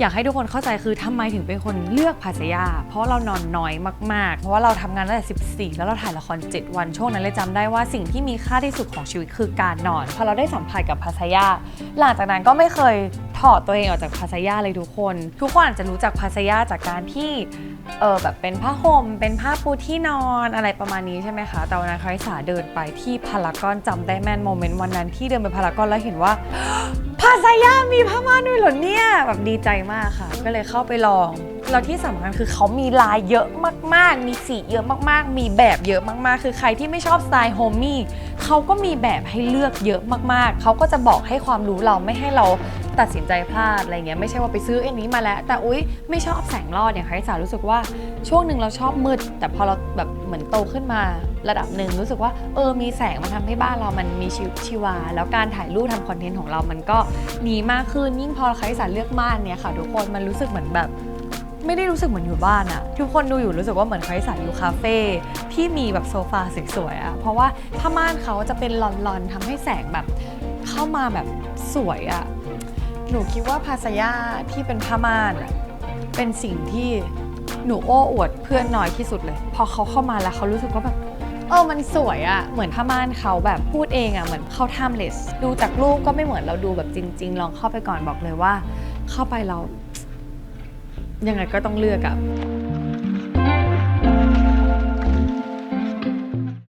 อยากให้ทุกคนเข้าใจคือทำไมถึงเป็นคนเลือกพัทยาเพราะเรานอนน้อยมาก ๆ เพราะว่าเราทำงานตั้งแต่14 แล้วเราถ่ายละคร 7 วันช่วงนั้นเลยจำได้ว่าสิ่งที่มีค่าที่สุดของชีวิตคือการนอน พอเราได้สัมผัสกับพัทยาหลังจากนั้นก็ไม่เคยถอดตัวเองออกจากพัทยาเลยทุกคน ทุกคนอาจจะรู้จักพัทยาจากการที่เออแบบเป็นผ้าห่มเป็นผ้าปูที่นอนอะไรประมาณนี้ใช่ไหมคะแต่วันนั้นคาริสาเดินไปที่พารากอนจำได้แม่นโมเมนต์วันนั้นที่เดินไปพารากอนแล้วเห็นว่า พัทยามีผ้าม่านด้วยเหรอเนี่ยแบบดีใจมากค่ะ ก็เลยเข้าไปลองแล้วที่สำคัญคือเขามีลายเยอะมากๆ มีสีเยอะมากๆ มีแบบเยอะมากๆ คือใครที่ไม่ชอบสไตล์โฮมมี่เขาก็มีแบบให้เลือกเยอะมากๆ เขาก็จะบอกให้ความรู้เราไม่ให้เราตัดสินใจพลาดอะไรเงี้ยไม่ใช่ว่าไปซื้ออันนี้มาแล้ว แต่อุ๊ยไม่ชอบแสงรอดอย่างคริสารู้สึกว่าช่วงหนึ่งเราชอบมืด แต่พอเราแบบเหมือนโตขึ้นมา ระดับหนึ่งรู้สึกว่าเออมีแสงมันทำให้บ้านเรามันมีชีวิตชีวา แล้วการถ่ายรูปทำคอนเทนต์ของเรามันก็ดีมากขึ้นยิ่งพอใคาริสาเลือกม่านเนี่ยค่ะ ทุกคนมันรู้สึกเหมือนแบบไม่ได้รู้สึกเหมือนอยู่บ้านอะทุกคนดูอยู่รู้สึกว่าเหมือนคาริสาอยู่คาเฟ่ที่มีแบบโซฟาสวยๆอะเพราะว่าผ้าม่านเขาจะเป็นลอนๆทำให้แสงแบบเข้ามาแบบสวยอะหนูคิดว่าภาษยาที่เป็นผ้าม่านอะเป็นสิ่งที่หนูโอ้อวดเพื่อนน้อยที่สุดเลย พอเขาเข้ามาแล้วเขารู้สึกว่าแบบ เออมันสวยอะเหมือนผ้าม่านเขาแบบพูดเองอะเหมือนเขาทำเลสดูจากรูปก็ไม่เหมือนเราดูแบบจริง ๆ ลองเข้าไปก่อนบอกเลยว่า เข้าไปเรายังไงก็ต้องเลือกอะ